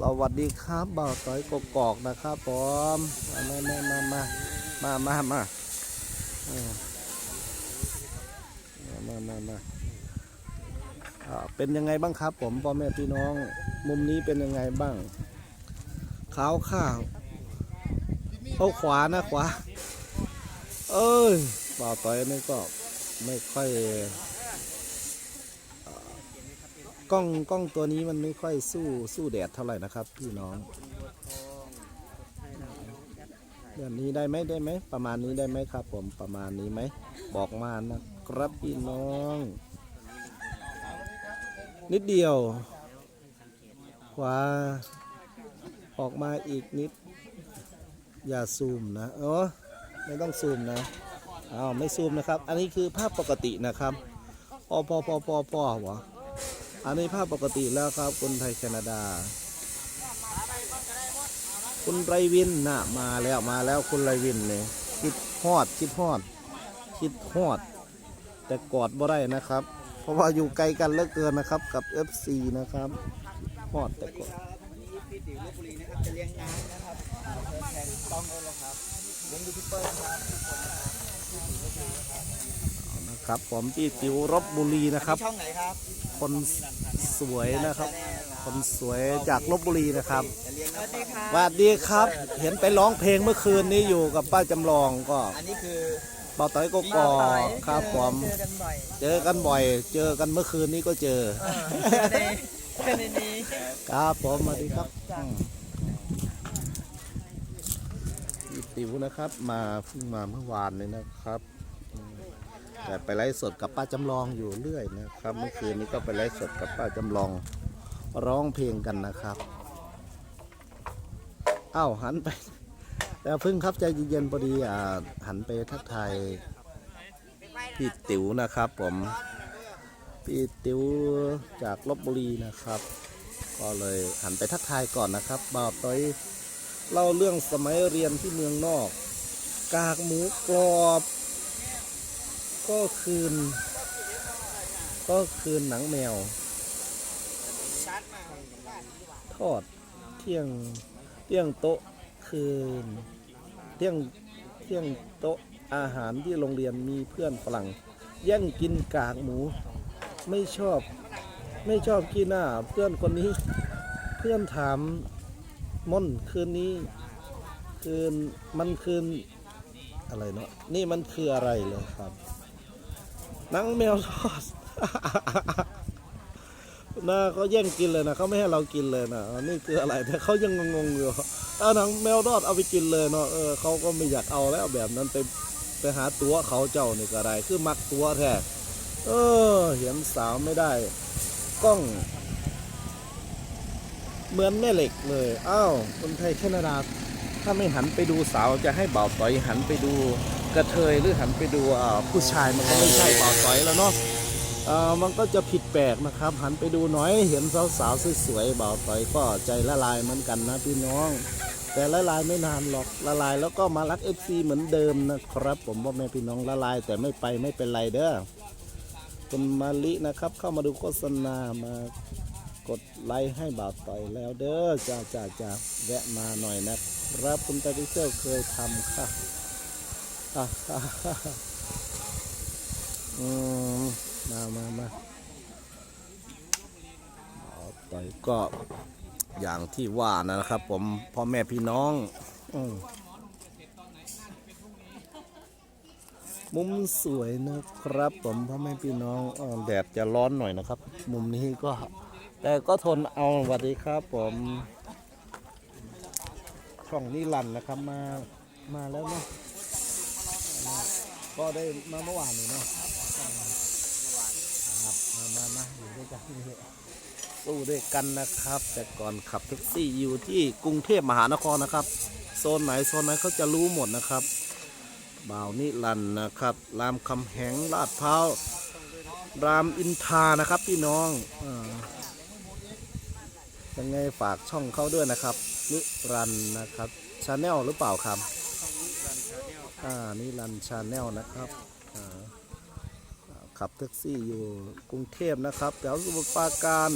สวัสดีครับบ่าวต้อยกกอกนะครับผมมามามามามามามามามามาอ่าเป็นยังไงบ้างครับ ผมพ่อแม่พี่น้อง มุมนี้เป็นยังไงบ้างขาวข้าวเอาขวานะขวา เอ้ยบ่าวต้อยนี่ก็ไม่ค่อย ล้องกล้องตัวนี้มันไม่ค่อยสู้สู้แดดเท่าไหร่นะครับพี่น้องแบบนี้ได้ไหมได้ไหมประมาณนี้ได้ไหมครับ ผมประมาณนี้ไหมบอกมานะครับพี่น้อง นิดเดียวขวาออกมาอีกนิด อย่าซูมนะเออไม่ต้องซูมนะอ้าวไม่ซูมนะครับ อันนี้คือภาพปกตินะครับปอปอปอปอปอวะอั อันนี้ภาพปกติแล้วครับคนไทยแคนาดา คุณไรวินนะมาแล้วมาแล้วคุณไรวินเนี่ยคิดฮอดคิดฮอดคิดฮอด แต่กอดบ่ได้นะครับ เพราะว่าอยู่ไกลกันเหลือเกินนะครับกับ FC นะครับฮอดแต่กอดพี่ติ๋วลบบุรีนะครับจะเลี้ยงน้ำนะครับแทนต้องเลยครับเลี้ยงยูทูบเบอร์ครับทุกคนนะครับนะครับ ผมพี่ติวรบบุรีนะครับ ช่องไหนครับคนสวยนะครับ คนสวยจากลบบุรีนะครับจะเลี้ยงน้ำสวัสดีครับ เห็นไปร้องเพลงเมื่อคืนนี้อยู่กับป้าจำลองก็อันนี้คือเป่าต้อยกกอกครับผมเจอกันบ่อยเจอกันบ่อย เจอกันเมื่อคืนนี้ก็เจอในในนี้ครับผมสวัสดีครับอืมพี่ติ๋วนะครับ มาเพิ่งมาเมื่อวานเลยนะครับอืม แต่ไปไลฟ์สดกับป้าจำลองอยู่เรื่อยนะครับ เมื่อคืนนี้ก็ไปไลฟ์สดกับป้าจำลองร้องเพลงกันนะครับอ้าวหันไป แต่พิ่งครับใจเย็นๆพอดีอ่าหันไปทักทายพี่ติ๋วนะครับ ผมพี่ติ๋วจากลบบุรีนะครับ ก็เลยหันไปทักทายก่อนนะครับบ่าวต้อยเล่าเรื่องสมัยเรียนที่เมืองนอก กากหมูกรอบ ก็คืน ก็คืนหนังแมว ทอดเที่ยงเที่ยงโต๊ะคืน เที่ยงเที่ยงโต๊ะอาหารที่โรงเรียนมีเพื่อนฝรั่งแย่งกินกากหมู ไม่ชอบไม่ชอบกินหน้า เพื่อนคนนี้ เพื่อนถามม่อนคืนนี้ คืนมันคืนอะไรเนาะนี่มันคืออะไรเลยครับ นังแมวทอดนะเขาแย่งกินเลยนะเขาไม่ให้เรากินเลยนะนนี่คืออะไรแต่เขายังงงๆอยู่เอาหนังแมวทอดเอาไปกินเลยเนาะเออเขาก็ไม่อยากเอาแล้วแบบนั้นไปไปหาตัวเขาเจ้านี่ก็ได้คือมักตัวแท้เออเห็นสาวไม่ได้ กล้อง เหมือนแม่เหล็กเลยอ้าวคนไทยแคนาดาถ้าไม่หันไปดูสาวจะให้บ่าวต่อยหันไปดู กระเทยหรือหันไปดูผู้ชายมันก็ไม่ใช่บ่าวต่อยแล้วเนาะมันก็จะผิดแปลกนะครับ หันไปดูหน่อยเห็นสาวๆสวยๆบ่าวต่อยก็ใจละลายเหมือนกันนะพี่น้อง แต่ละลายไม่นานหรอกละลายแล้วก็มารัก FC เหมือนเดิมนะครับ ผมว่าแม่พี่น้องละลายแต่ไม่ไปไม่เป็นไรเด้อคุณมาลินะครับ เข้ามาดูโฆษณามากดไลค์ให้บ่าวต่อยแล้วเด้อจ้าจ้าจ้าแวะมาหน่อยนะครับ คุณตาดิเซลเคยทำค่ะ อืมมามามาต่อยก็อย่างที่ว่านะครับ ผมพ่อแม่พี่น้องอมุมสวยนะครับ ผมพ่อแม่พี่น้องอแดดจะร้อนหน่อยนะครับ มุมนี้ก็ แต่ก็ทนเอาสวัสดีครับ ผม ช่องนิรันนะครับมามาแล้วเนาะ ก็ได้มาเมื่อวานนี่เนาะครับมามามาอยู่ด้วยกันนี่สู้ด้วยกันนะครับ แต่ก่อนขับแท็กซี่อยู่ที่กรุงเทพมหานครนะครับ โซนไหนโซนไหนเขาจะรู้หมดนะครับบ่าวนิรันดร์นะครับรามคำแหงลาดพร้าวรามอินทรานะครับพี่น้องอายังไงฝากช่องเขาด้วยนะครับนิรันดร์นะครับชาแนลหรือเปล่าครับ อ่านิรันชาแนลนะครับขับแท็กซี่อยู่กรุงเทพนะครับแถวสมุทรปราการ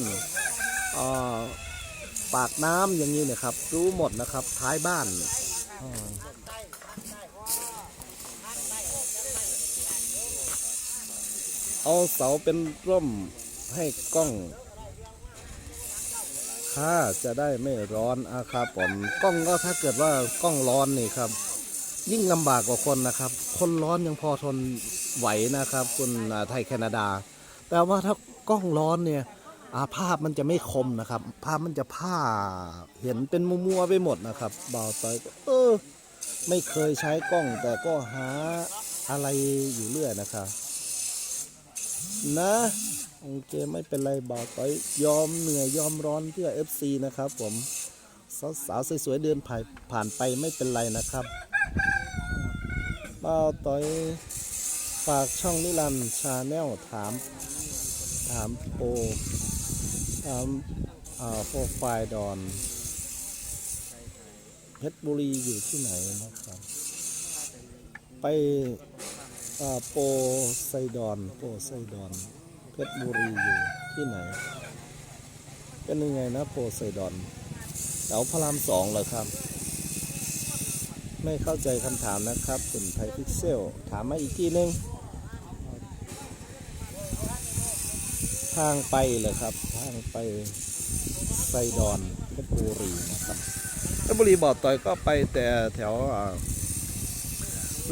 ปากน้ำอย่างนี้นี่ยครับ รู้หมดนะครับท้ายบ้านอเอาเสาเป็นร่มให้กล้องถ้าจะได้ไม่ร้อนอาครับผมกล้องก็ถ้าเกิดว่ากล้องร้อนนี่ครับ ยิ่งลำบากกว่าคนนะครับ คนร้อนยังพอทนไหวนะครับคุณอ่าไทยแคนาดา แต่ว่าถ้ากล้องร้อนเนี่ยาภาพมันจะไม่คมนะครับ ภาพมันจะผ้าเห็นเป็นมัวๆไปหมดนะครับบาวต้อยเออ ไม่เคยใช้กล้อง แต่ก็หาอะไรอยู่เรื่อยนะครับ นะโอเคไม่เป็นไรบาวต้อยยอมเหนื่อยยอมร้อนเพื่อ FC นะครับ ผมสาวๆสวยๆเดินผ่านผ่านไปไม่เป็นไรนะครับ ป้าต้อยฝากช่องนิรันด์ชาแนลถาม ถามโปถามอ่าโปรไฟล์ดอนเพชรบุรีอยู่ที่ไหนนะครับ ไปอ่าโปรไซดอนโปรไซดอนเพชรบุรีอยู่ที่ไหน เป็นยังไงนะโปรไซดอนแถวพระรามสองเหรอครับ ไม่เข้าใจคำถามนะครับคุณไทพิกเซล ถามมาอีกทีนึง ทางไปเลยครับ ทางไปไซดอนเพชรบุรีนะครับเพชรบุรีบ่อต่อยก็ไปแต่แถว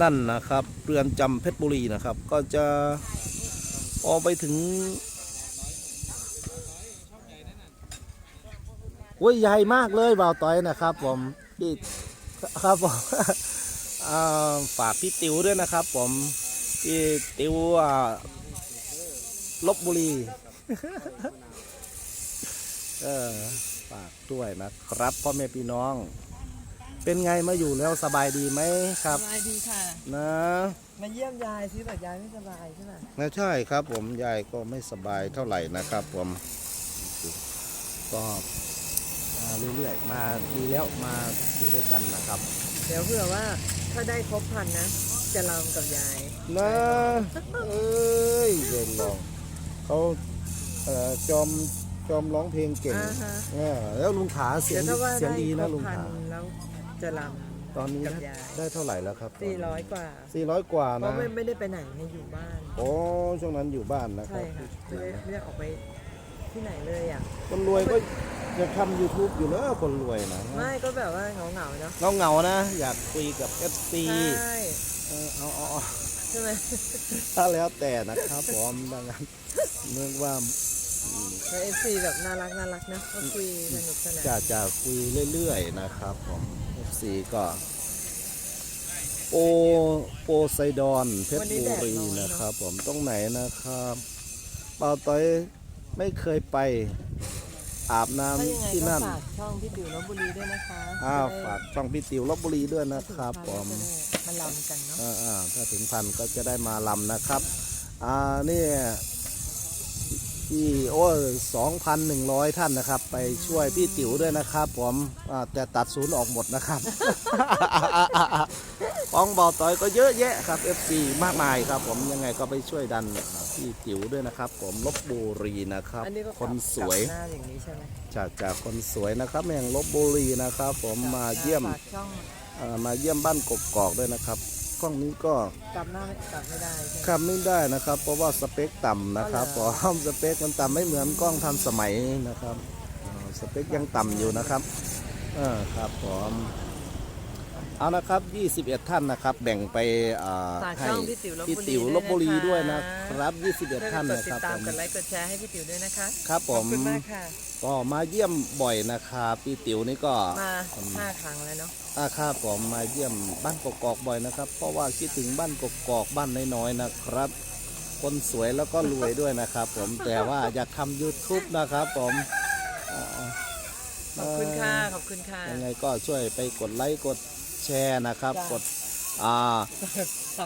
นั่นนะครับเรือนจำเพชรบุรีนะครับ ก็จะพอไปถึงโอ้ยใหญ่มากเลยบ่าวต่อยนะครับ ผมที่ ครับผมอ่าฝากพี่ติวด้วยนะครับ ผมพี่ติวอ่าลบบุรีเออฝากด้วยนะครับพ่อแม่พี่น้อง เป็นไงมาอยู่แล้วสบายดีไหมครับสบายดีค่ะ นะมาเยี่ยมยายสิแบบยายไม่สบายใช่ไหมนะใช่ครับ ผมยายก็ไม่สบายเท่าไหร่นะครับ ผมก็ มาเรื่อยๆ มาดีแล้วมาอยู่ด้วยกันนะครับเดี๋ยวเผื่อว่าถ้าได้ครบพันนะ จะลำกับยายนะเอ้ยเดินลองเขาเอ่อจอมจอมร้องเพลงเก่งอ่าฮะเออแล้วลุงขาเสียเดี๋ยวงถ้าว่าเสียงได้ดีครนะบลุงพันขาแล้วจะลตอนนี้กับได้ยายได้เท่าไหร่แล้วครับำสี่ร้อยกว่าสี่ร้อยกว่าเพราะนะไม่ไม่ได้ไปไหนไงอยู่บ้าน โอ้ช่วงนั้นอยู่บ้านนะคใช่รับค่ะไม่ได้ไม่ได้ออกไป ที่ไหนเลยอะ คนรวยก็ยังทำ YouTube อยู่เลยคนรวยนะไม่ก็แบบว่าเหงาเหงาๆเนาะเราเหงาๆนะ อยากคุยกับ FC ใช่เออเอาเอาเอาใช่ไหมถ้าแล้วแต่นะครับผมดังนั้นเนื่องว่าแล้วเอฟซีแบบน่ารักน่ารักนะก็คุยสนุกสนานจะจะคุยเรื่อยๆนะครับผม FC ก็โปโปไซดอนเพชรบุรีนะครับ ผมตรงไหนนะครับเปาต้อย ไม่เคยไปอาบถ้ายังไงน้ำที่ก็นั่นฝากช่องพี่ติ๋วลบบุรีด้วยนะคะอ้าวจะได้ฝากช่องพี่ติ๋วลบบุรีด้วยนะถึงครับพันผมจะได้มาลำกันเนาะอ่าอ่าถ้าถึงพันก็จะได้มาลำนะครับอ่านี่ที่โอ้สองพันหนึ่งร้อยท่านนะครับ ไปช่วยพี่ติ๋วด้วยนะครับ ผมอ่าแต่ตัดศูนย์ออกหมดนะครับ ปองเบาต่อยก็เยอะแยะครับ FC มากมายครับ ผมยังไงก็ไปช่วยดันพี่ติ๋วด้วยนะครับ ผมลบบุรีนะครับ อันนี้ก็กคลับนสวยกลับหน้าอย่างนี้ใช่ไหมจากจากคนสวยนะครับแห่งลบบุรีนะครับ ผมมาเยี่ยมฝากช่องเอ่อมาเยี่ยมบ้านกกอกด้วยนะครับกล้องนี้ก็กลับหน้าไม่กลับไม่ได้ใช่ไหม ขับไม่ได้นะครับ เพราะว่าสเปคต่ำนะครับเพอ๋อราะเหรอว่าสเปคมันต่ำไม่เหมือนกล้องทันสมัยนะครับอ่าสเปคยังต่ำอยู่นะครับเออครับผม เอานะครับ 21 ท่านนะครับ แบ่งไปอ่าฝากให้ช่องพี่ติ๋วลบพี่บุรีติ๋วลบบุรีด้วยนะคด้วยรับช่วย21 ท่านกดนะติคดรับตาผมมกดไลค์กดแชร์ให้พี่ติ๋วด้วยนะคะ ครับผขอบมคุณมากค่ะก็มาเยี่ยมบ่อยนะครับพี่ติ๋วนี่ก็มาห้าครั้งแล้วเนาะอาครับผมมาเยี่ยมบ้านกกอกบ่อยนะครับ เพราะว่าคิดถึงบ้านกกอกบ้านน้อยๆนะครับ คนสวยแล้วก็รวยด้วยนะครับ ผมแต่ว่าอยากทำ YouTube นะครับผมอ่าขอบคุณค่ะขอบคุณค่ะยังไงก็ช่วยไปกดไลค์กด แชร์นะครับจ้ะกดอ่า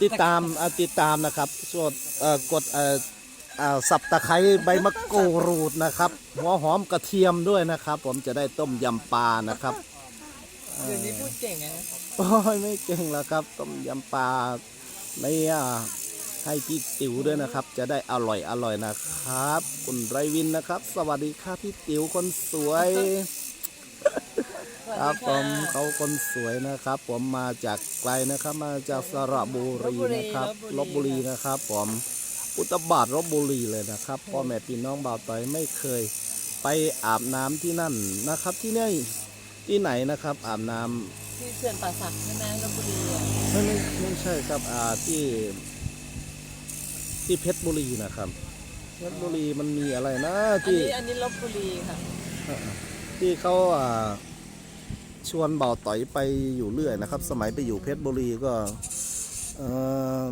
ติดตามอ่าติดตามนะครับส่วนเอ่อกดเอ่ออ่าสับตะไคร้ใบมะกรูดนะครับ หัวหอมกระเทียมด้วยนะครับ ผมจะได้ต้มยำปลานะครับเดี๋ยวนี้พูดเก่งนะโอ้ยไม่เก่งแล้วครับ ต้มยำปลาไม่อ่าให้พี่ติ๋วด้วยนะครับ จะได้อร่อยอร่อยนะครับ คุณไรวินนะครับ สวัสดีครับพี่ติ๋วคนสวย ครับผมเขาคนสวยนะครับ ผมมาจากไกลนะครับ มาจากสระบุรีนะครับลบบุรีนะครับ ผมอุตตรบาทลบบุรีเลยนะครับพ่อแม่พี่น้องบ่าวต่อยไม่เคย ไปอาบน้ำที่นั่นนะครับ ที่นี่ที่ไหนนะครับ อาบน้ำที่เขื่อนป่าสักใช่ไหมลบบุรีอะไม่ไม่ไม่ใช่ครับอ่าที่ที่เพชรบุรีนะครับเพชรบุรีมันมีอะไรนะอันที่นี้อันนี้ลบบุรีค่ะที่เขาอ่า ชวนเบาต่อยไปอยู่เรื่อยนะครับ สมัยไปอยู่เพชรบุรีก็เอ่อ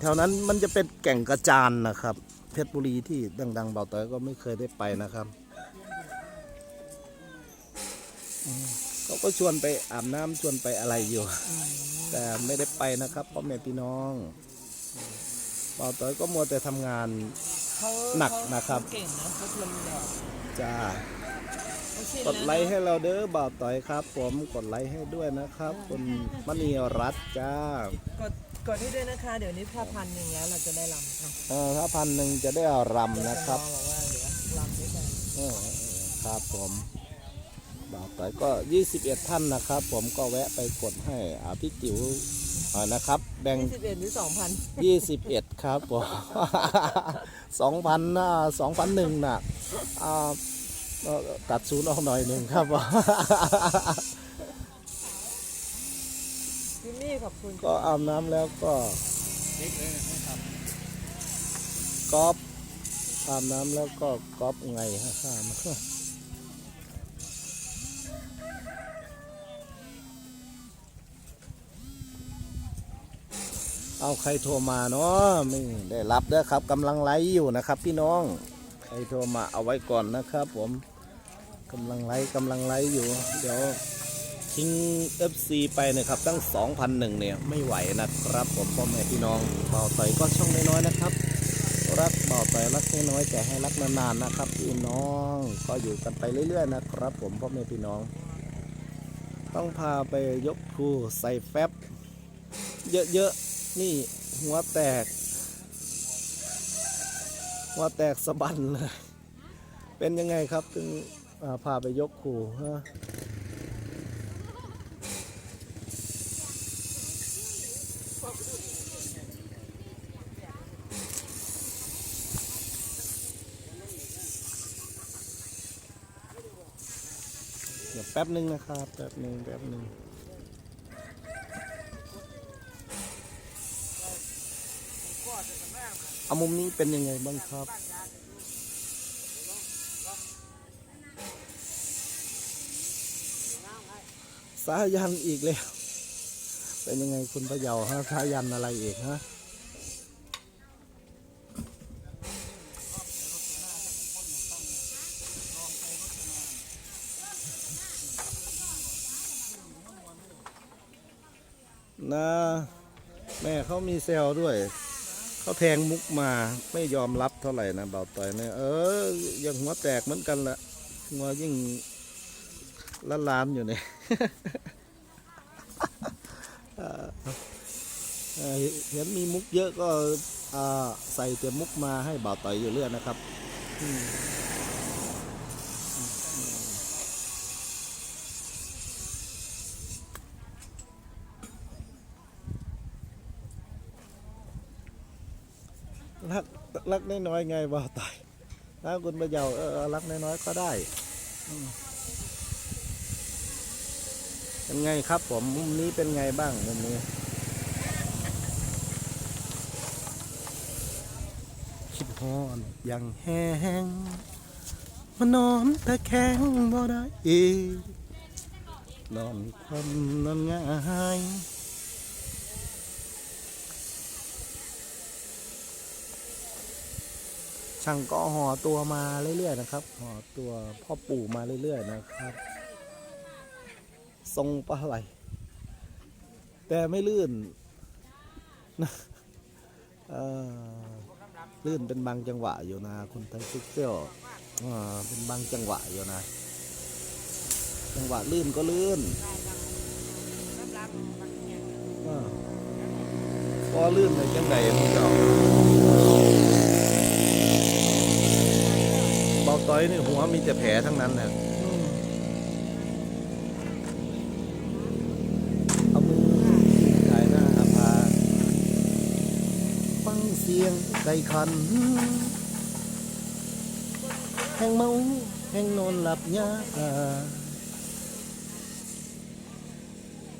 แถวนั้นมันจะเป็นแก่งกระจานนะครับ เพชรบุรีที่ดัง ๆ เบาต่อยก็ไม่เคยได้ไปนะครับอืมเขาก็ชวนไปอาบน้ำชวนไปอะไรอยู่ แต่ไม่ได้ไปนะครับพ่อแม่พี่น้องเบาต่อยก็มัวแต่ทำงานเขาหนักนะครับเขาเก่งนะเขาทนแบบจ้า เขาชินกดไลค์ให้เราเด้อบ่าวต่อยครับ ผมกดไลค์ให้ด้วยนะครับ คุณมณีรัตน์จ้ากดกดให้ด้วยนะคะ เดี๋ยวนี้ถ้าพันหนึ่งแล้วเราจะได้ลำค่ะเออถ้าพันหนึ่งจะได้รำนะครับเดี๋ยวจะบอกว่าเดี๋ยวลำด้วยกันเออครับผมบ่าวต่อยก็ 21 ท่านนะครับ ผมก็แวะไปกดให้อาพี่จิ๋วอ่านะครับ แบ่ง ยี่สิบเอ็ดหรือสองพัน21ครับผม2,000นะ2,001น่ะอ่าเอ่อ ตัดศูนย์ออกหน่อยหนึ่งครับผมพี่มี่ขอบคุณก็อาบน้ำแล้วก็ก๊อปอาบน้ำแล้วก็ก๊อปไงฮะข้ามเอาใครโทรมาเนาะไม่ได้รับเด้อครับกำลังไลฟ์อยู่นะครับพี่น้อง ใครโทรมาเอาไว้ก่อนนะครับ ผมกำลังไลฟ์กำลังไลฟ์อยู่ เดี๋ยวทิ้ง FC ไปนะครับตั้ง 2,001เนี่ยไม่ไหวนะครับ ผมพ่อแม่พี่น้องเบาต่อยก็ช่องน้อยๆนะครับ รักเบาต่อยรักน้อยๆแต่ให้รักนานๆนะครับพี่น้องก็อยู่กันไปเรื่อยๆนะครับ ผมพ่อแม่พี่น้อง ต้องพาไปยกครูใส่แฟบเยอะๆนี่หัวแตก หัวแตกสะบันเลย เป็นยังไงครับถึงพาไปยกครูฮะเดี๋ยวแป๊บหนึ่งนะครับ แป๊บหนึ่งแป๊บหนึ่ง เอามุมนี้เป็นยังไงบ้างครับ สายันอีกแล้ว เป็นยังไงคุณพะเยาฮะสายันอะไรอีกฮะนะแม่เขามีเซลล์ด้วย เขาแทงมุกมาไม่ยอมรับเท่าไหร่นะเบาต่อยเนี่ยเออยังหัวแตกเหมือนกันละหัวยิ่งละลานอยู่เนี่ยเห็นมีมุกเยอะก็ใส่แต่มุกมาให้เบาต่อยอยู่เรื่อยนะครับ รักรักน้อยๆไงบาต่อยถ้าคุณประเยาเออรักน้อยๆก็ได้เป็นไงครับผมมุมนี้เป็นไงบ้างมุมนี้คิดฮอนอย่างแห้งมานอนตะแคงบ่ได้อีกนอนความนอนง่าย ช่างก็ห่อตัวมาเรื่อยๆนะครับห่อตัวพ่อปู่มาเรื่อยๆนะครับ ทรงปลาไหลแต่ไม่ลื่นนะลื่นเป็นบางจังหวะอยู่นะคุณไทยซุกเซี่ยวอ่าเป็นบางจังหวะอยู่นะ จังหวะลื่นก็ลื่นพอลื่นในจังไหนมันจะออกเบา อยนี่หัวมีแต่แผลทั้งนั้นนะเอามือถ่ายหน้าพาฟังเสียงไก่คัน แห่งเมาแห่งนอนหลับยา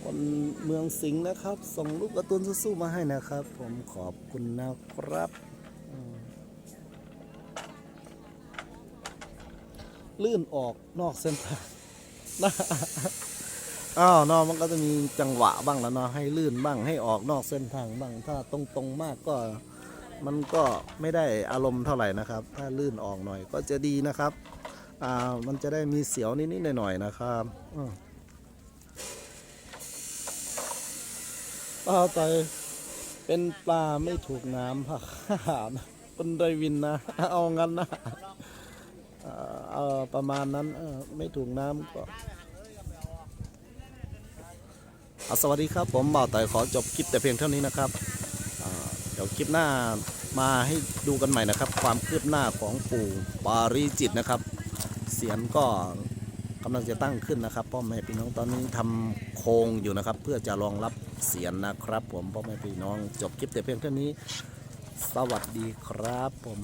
คนเมืองสิงห์นะครับ ส่งลูกกระตุนสู้มาให้นะครับ ผมขอบคุณนะครับ ลื่นออกนอกเส้นทางอ้าวนอะมันก็จะมีจังหวะบ้างแล้วเนาะให้ลื่นบ้างให้ออกนอกเส้นทางบ้าง ถ้าตรงๆมากก็มันก็ไม่ได้อารมณ์เท่าไหร่นะครับ ถ้าลื่นออกหน่อยก็จะดีนะครับ อ่ามันจะได้มีเสียวนิดๆหน่อยๆนะครับปลาไตเป็นปลาไม่ถูกน้ำผักหานะเป็นไดวินนะ เอางั้นนะ เออประมาณนั้นเออไม่ถูกน้ำก็อะสวัสดีครับผมบ่าวไต่ขอจบคลิปแต่เพียงเท่านี้นะครับเดี๋ยวคลิปหน้ามาให้ดูกันใหม่นะครับ ความคืบหน้าของปู่ปาริจิตนะครับเสียนก็กำลังจะตั้งขึ้นนะครับพ่อแม่พี่น้องตอนนี้ทำโครงอยู่นะครับ เพื่อจะรองรับเสียนนะครับ ผมพ่อแม่พี่น้องจบคลิปแต่เพียงเท่านี้ สวัสดีครับผม